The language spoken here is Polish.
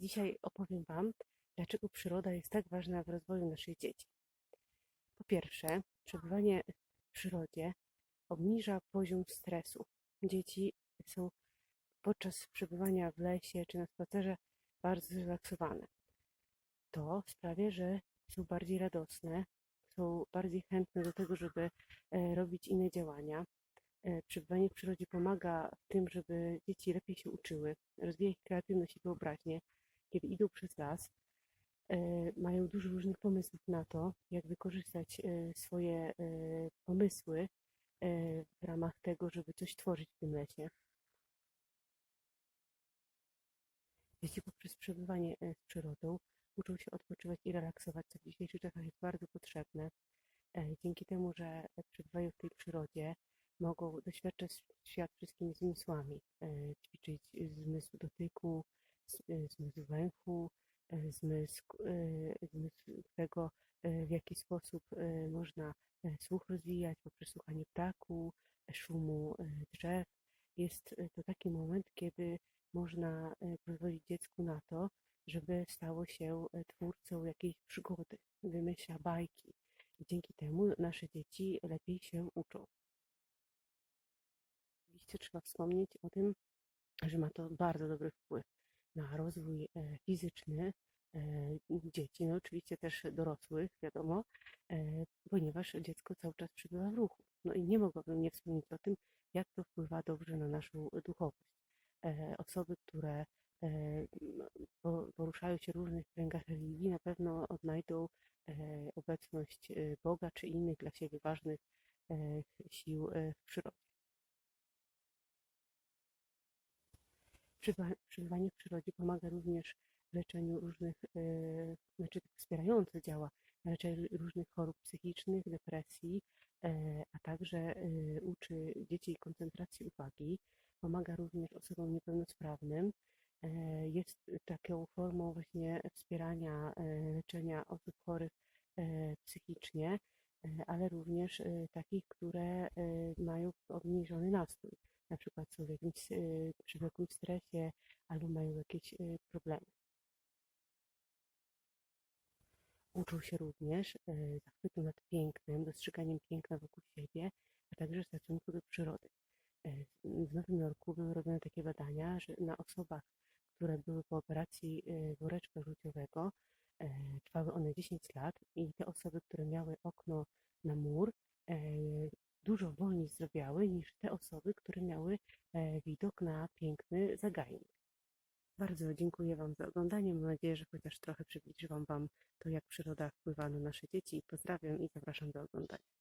Dzisiaj opowiem Wam, dlaczego przyroda jest tak ważna w rozwoju naszych dzieci. Po pierwsze, przebywanie w przyrodzie obniża poziom stresu. Dzieci są podczas przebywania w lesie czy na spacerze bardzo zrelaksowane. To sprawia, że są bardziej radosne, są bardziej chętne do tego, żeby e, robić inne działania. E, Przebywanie w przyrodzie pomaga w tym, żeby dzieci lepiej się uczyły, rozwija ich kreatywność i wyobraźnię. Kiedy idą przez las, e, mają dużo różnych pomysłów na to, jak wykorzystać e, swoje e, pomysły w ramach tego, żeby coś tworzyć w tym lesie. Dzieci poprzez przebywanie z przyrodą uczą się odpoczywać i relaksować, co w dzisiejszych czasach jest bardzo potrzebne. Dzięki temu, że przebywają w tej przyrodzie, mogą doświadczać świat wszystkimi zmysłami, e, ćwiczyć zmysł dotyku, e, zmysł węchu, e, zmysł, zmysł tego, w jaki sposób można słuch rozwijać poprzez słuchanie ptaku, szumu drzew. Jest to taki moment, kiedy można pozwolić dziecku na to, żeby stało się twórcą jakiejś przygody, wymyśla bajki. I dzięki temu nasze dzieci lepiej się uczą. Oczywiście trzeba wspomnieć o tym, że ma to bardzo dobry wpływ na rozwój e, fizyczny e, dzieci, no oczywiście też dorosłych, wiadomo, e, ponieważ dziecko cały czas przebywa w ruchu. No i nie mogłabym nie wspomnieć o tym, jak to wpływa dobrze na naszą duchowość. Osoby, które poruszają się w różnych kręgach religii, na pewno odnajdą obecność Boga czy innych dla siebie ważnych sił w przyrodzie. Przebywanie w przyrodzie pomaga również w leczeniu różnych, e, znaczy wspierająco działa na leczeniu różnych chorób psychicznych, depresji, e, a także e, uczy dzieci koncentracji uwagi. Pomaga również osobom niepełnosprawnym. Jest taką formą właśnie wspierania leczenia osób chorych psychicznie, ale również takich, które mają obniżony nastrój na przykład są w jakimś przewlekłym stresie albo mają jakieś y, problemy. Uczą się również y, zachwytu nad pięknem, dostrzeganiem piękna wokół siebie, a także szacunku do przyrody. W Nowym Jorku były robione takie badania, że na osobach, które były po operacji woreczka żółciowego, trwały one 10 lat i te osoby, które miały okno na mur, dużo wolniej zdrowiały niż te osoby, które miały e, widok na piękny zagajnik. Bardzo dziękuję Wam za oglądanie. Mam nadzieję, że chociaż trochę przybliżyłam Wam to, jak przyroda wpływa na nasze dzieci. Pozdrawiam i zapraszam do oglądania.